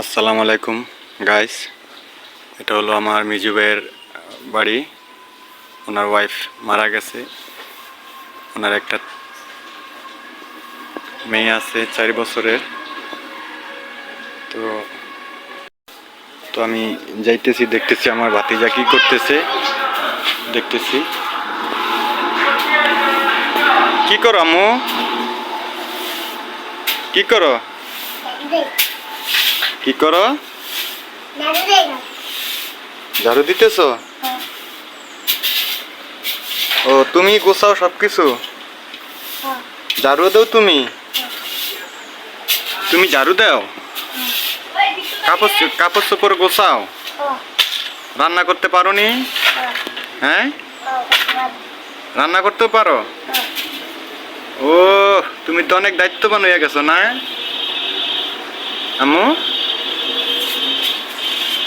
আসসালামু আলাইকুম গাইস এটা হলো আমার মিজু ভাইয়ের বাড়ি। ওনার ওয়াইফ মারা গেছে। ওনার একটা মেয়ে আছে, চার বছরের। তো তো আমি যাইতেছি, দেখতেছি আমার ভাতিজা কি করতেছে। দেখতেছি। কি করো আম্মু? কি করো? কি করো? ঝাড়ু দিতেছ? ও, তুমি গোছাও সব কিছু ঝাড়ু দাও তুমি? তুমি ঝাড়ু দাও? কাপড় কাপড় চোপড় গোছাও? রান্না করতে পারো নি হ্যাঁ? রান্না করতেও পারো? ও, তুমি তো অনেক দায়িত্ববান হয়ে গেছো না? আম্মু?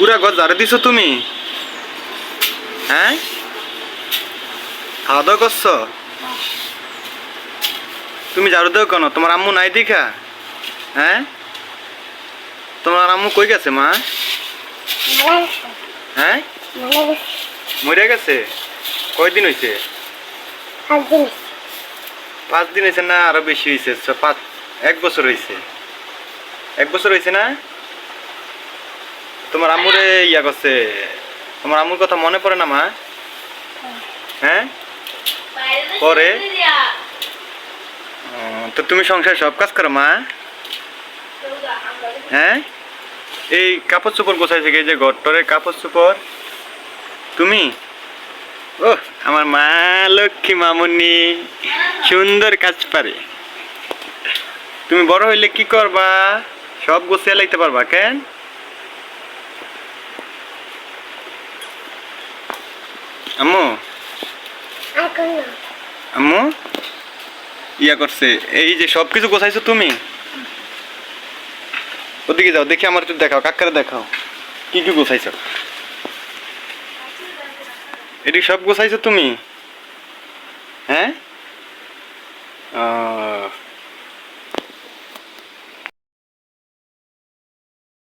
পুরা ঘর ঝাড়ু দিছো তুমি? হ্যাঁ? খাওয়া দাওয়া করছ? তুমি ঝাড়ু দাও কেন? তোমার আম্মু নাই দেখা হ্যাঁ? তোমার আম্মু কই গেছে, মা? হ্যাঁ? মরে গেছে? কয়দিন হয়েছে পাঁচ দিন হয়েছে না, আরও বেশি হয়েছে পাঁচ এক বছর হয়েছে এক বছর হয়েছে না? তোমার আম্মুরে ইয়া করছে। তোমার আম্মুর কথা মনে পড়ে না, মা? হ্যাঁ? পরে? তো তুমি সংসারে সব কাজ করো, মা? হ্যাঁ? এই কাপড় চোপড় গোছাই থেকে যে ঘরটরে কাপড় চোপড়, তুমি? ও আমার মা লক্ষ্মী মামুনি, সুন্দর কাজ পারে। তুমি বড় হইলে কি করবা? সব গোছিয়ে লাগতে পারবা, কেন? আম্মু? আম্মু? ইয়া করছে। এই যে সব কিছু গোছাইছো তুমি? ওদিকে যাও দেখি আমার একটু দেখাও কাকারে দেখাও। কি কি গোছাইছো? এটি সব গোছাইছো তুমি? হ্যাঁ?